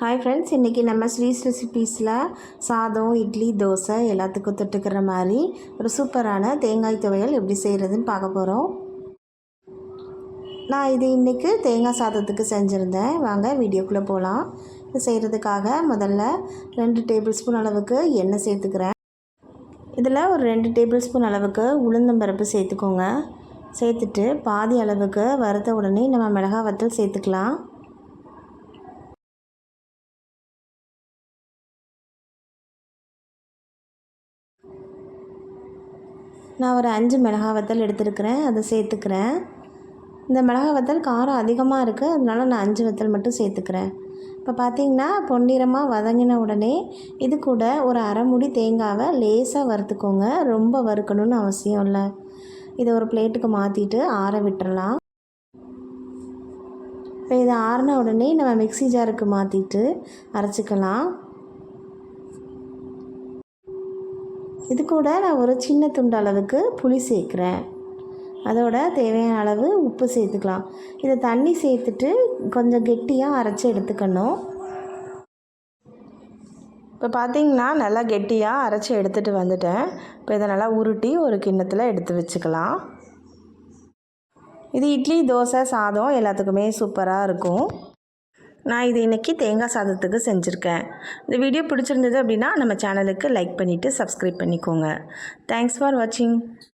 Hi friends இன்றைக்கி நம்ம ஸ்வீஸ் ரெசிபீஸில் சாதம் இட்லி தோசை எல்லாத்துக்கும் தொட்டுக்கிற மாதிரி ஒரு சூப்பரான தேங்காய் துவையல் எப்படி செய்கிறதுன்னு பார்க்க போகிறோம் நான் இது இன்றைக்கி தேங்காய் சாதத்துக்கு செஞ்சுருந்தேன். வாங்க வீடியோக்குள்ளே போகலாம் இது செய்கிறதுக்காக முதல்ல ரெண்டு டேபிள் ஸ்பூன் அளவுக்கு எண்ணெய் சேர்த்துக்கிறேன். இதில் ஒரு ரெண்டு டேபிள் ஸ்பூன் அளவுக்கு உளுந்தம்பருப்பு சேர்த்துக்கோங்க. சேர்த்துட்டு பாதி அளவுக்கு வறுத்த உடனே நம்ம மிளகா வத்தல் சேர்த்துக்கலாம். நான் ஒரு அஞ்சு மிளகா வத்தல் எடுத்துருக்கிறேன் அதை சேர்த்துக்கிறேன். இந்த மிளகா வத்தல் காரம் அதிகமாக இருக்குது அதனால நான் அஞ்சு வத்தல் மட்டும் சேர்த்துக்கிறேன். இப்போ பார்த்தீங்கன்னா பொன்னிறமாக வதங்கின உடனே இது கூட ஒரு அரைமுடி தேங்காவை லேசாக வறுத்துக்கோங்க ரொம்ப வறுக்கணும்னு அவசியம் இல்லை. இதை ஒரு பிளேட்டுக்கு மாற்றிட்டு ஆற விட்டுறலாம். இப்போ இதை ஆறின உடனே நம்ம மிக்ஸி ஜாருக்கு மாற்றிட்டு அரைச்சிக்கலாம். இது கூட நான் ஒரு சின்ன துண்டு அளவுக்கு புளி சேர்க்குறேன். அதோட தேவையான அளவு உப்பு சேர்த்துக்கலாம். இதை தண்ணி சேர்த்துட்டு கொஞ்சம் கெட்டியாக அரைச்சி எடுத்துக்கணும். இப்போ பார்த்தீங்கன்னா நல்லா கெட்டியாக அரைச்சி எடுத்துகிட்டு வந்துட்டேன். இப்போ இதை நல்லா உருட்டி ஒரு கிண்ணத்தில் எடுத்து வச்சுக்கலாம். இது இட்லி தோசை சாதம் எல்லாத்துக்குமே சூப்பராக இருக்கும். நான் இது இன்றைக்கி தேங்காய் சாதத்துக்கு செஞ்சுருக்கேன். இந்த வீடியோ பிடிச்சிருந்தது அப்படின்னா நம்ம சேனலுக்கு லைக் பண்ணிவிட்டு சப்ஸ்கிரைப் பண்ணிக்கோங்க. தேங்க்ஸ் ஃபார் வாட்சிங்